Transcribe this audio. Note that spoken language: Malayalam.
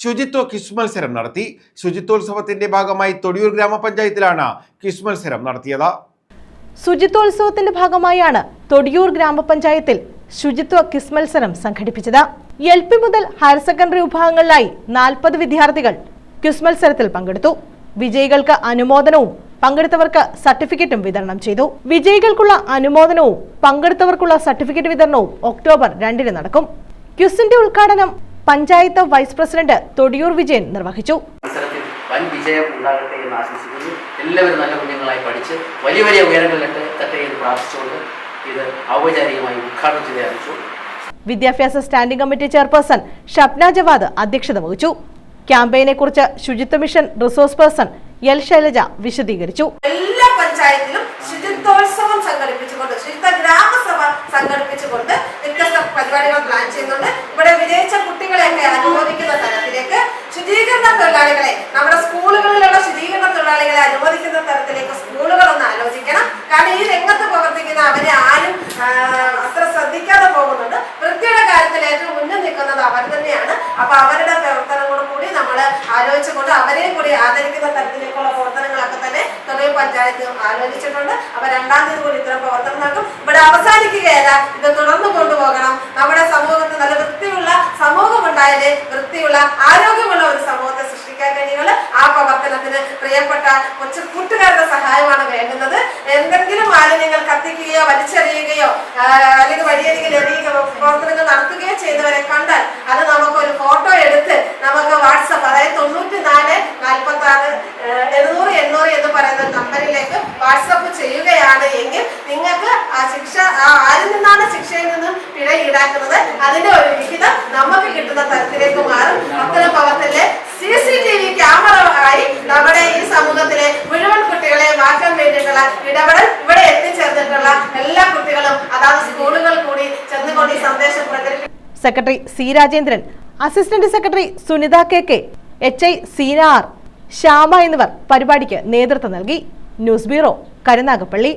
ശുചിത്വ ക്വിസ് മത്സരം നടത്തി. ശുചിത്വോത്സവത്തിന്റെ ഭാഗമായി തൊടിയൂർ ഗ്രാമപഞ്ചായത്തിലാണ് ക്വിസ് മത്സരം നടത്തിയത്. ശുചിത്വോത്സവത്തിന്റെ ഭാഗമായാണ് തൊടിയൂർ ഗ്രാമപഞ്ചായത്തിൽ ശുചിത്വ ക്വിസ് മത്സരം സംഘടിപ്പിച്ചത്. എൽ പി മുതൽ ഹയർ സെക്കൻഡറി വിഭാഗങ്ങളിലായി നാൽപ്പത് വിദ്യാർത്ഥികൾ ക്വിസ് മത്സരത്തിൽ പങ്കെടുത്തു. വിജയികൾക്ക് അനുമോദനവും പങ്കെടുത്തവർക്ക് സർട്ടിഫിക്കറ്റും വിതരണം ചെയ്തു. വിജയികൾക്കുള്ള അനുമോദനവും പങ്കെടുത്തവർക്കുള്ള സർട്ടിഫിക്കറ്റ് വിതരണവും ഒക്ടോബർ രണ്ടിന് നടക്കും. ക്വിസിന്റെ ഉദ്ഘാടനം പഞ്ചായത്ത് വൈസ് പ്രസിഡന്റ് തൊടിയൂർ വിജയൻ നിർവഹിച്ചു. വൻ വിജയം ഉണ്ടാകട്ടെ എന്ന് ആശംസിക്കുന്നു. എല്ലാവരും നല്ല കുഞ്ഞുങ്ങളായി പഠിച്ച് വലിയ വലിയ ഉയരങ്ങളിലെട്ട് എത്തട്ടെ എന്ന് പ്രാർത്ഥിച്ചുകൊണ്ട് ഇത് ഔപചാരികമായി ഉദ്ഘാടനം ചെയ്ത് അറിയിച്ചു. വിദ്യാഭ്യാസ standing committee chairperson Shapna Jawad അധ്യക്ഷത വഹിച്ചു. ക്യാമ്പയിനെ കുറിച്ച് ശുചിത്വ mission resource person L Shailaja വിശദീകരിച്ചു. എല്ലാ പഞ്ചായത്തിലും ശുചിത്വോത്സവം സംഘടിപ്പിച്ചുകൊണ്ട് വിജയിച്ച കുട്ടികളെയൊക്കെ അനുമോദിക്കുന്ന തരത്തിലേക്ക് ശുചീകരണ തൊഴിലാളികളെ നമ്മുടെ സ്കൂളുകളിലുള്ള ശുചീകരണ തൊഴിലാളികളെ അനുമോദിക്കുന്ന തരത്തിലേക്ക് സ്കൂളുകൾ ഒന്ന് ആലോചിക്കണം. കാരണം ഈ രംഗത്ത് പ്രവർത്തിക്കുന്ന അവരെ ആരും അത്ര ശ്രദ്ധിക്കാതെ പോകുന്നുണ്ട്. വൃത്തിയുടെ കാര്യത്തിൽ ഏറ്റവും മുന്നിൽ നിൽക്കുന്നത് അവർ തന്നെയാണ്. അപ്പൊ അവരുടെ പ്രവർത്തനങ്ങളും കൂടി നമ്മൾ ആലോചിച്ചുകൊണ്ട് അവരെയും കൂടി ആദരിക്കുന്ന തരത്തിലേക്കുള്ള പ്രവർത്തനങ്ങളൊക്കെ തന്നെ തൊഴിൽ പഞ്ചായത്ത് ആലോചിച്ചിട്ടുണ്ട്. അപ്പൊ രണ്ടാം തീയതി കൂടി ഇത്തരം പ്രവർത്തനം നടക്കും. ഇവിടെ അവസാനിക്കുകയല്ല ഇത് തുടർന്ന് കൊണ്ടുപോകണം നമ്മുടെ സമൂഹത്തിൽ നല്ല വൃത്തിയുള്ള സമൂഹം ഉണ്ടായാലേ വൃത്തിയുള്ള ആരോഗ്യമുള്ള ഒരു സമൂഹത്തെ സൃഷ്ടിക്കാൻ കഴിയുള്ളൂ ആ പ്രവർത്തനത്തിന് പ്രിയപ്പെട്ട കൊച്ചു കൂട്ടുകാരുടെ സഹായമാണ് വേണ്ടുന്നത്. എന്തെങ്കിലും മാലിന്യങ്ങൾ കത്തിക്കുകയോ വലിച്ചെറിയുകയോ അല്ലെങ്കിൽ വഴിയരികിൽ എറിയുകയോ പ്രവർത്തനങ്ങൾ നടത്തുകയോ ചെയ്തവരെ കണ്ടാൽ അത് നമുക്ക് ഒരു ഫോട്ടോ എടുത്ത് നമുക്ക് വാട്സപ്പ് അതായത് തൊണ്ണൂറ്റി നാല് നാൽപ്പത്തി ആറ് എഴുന്നൂറ് എണ്ണൂറ് എന്ന് പറയുന്ന നമ്പറിലേക്ക് വാട്സപ്പ് ചെയ്യുകയാണ് എങ്കിൽ നിങ്ങൾക്ക് ആരിൽ നിന്നാണ് ശിക്ഷയിൽ നിന്നും പിഴ ഈടാക്കുന്നത്? അതിന്റെ ഒരു വിഹിതം നമുക്ക് കിട്ടുന്ന തരത്തിലേക്ക് മാറും. അത്തരം പ്രവർത്തനത്തിലെ C C T V camera ആയി നമ്മുടെ ഈ സമൂഹത്തിലെ മുഴുവൻ കുട്ടികളെ മാറ്റാൻ വേണ്ടിയിട്ടുള്ള ഇടപെടൽ ഇവിടെ എത്തിച്ചേർന്നിട്ടുള്ള എല്ലാ കുട്ടികളും അതാത് സ്കൂളുകൾ കൂടി ചെന്നുകൊണ്ട് ഈ സന്ദേശം പ്രചരിപ്പിക്കും secretary C Rajendran assistant secretary Sunitha K K H I Seena R Shyama എന്നിവർ പരിപാടിക്ക് നേതൃത്വം നൽകി. News bureau Karunagappally.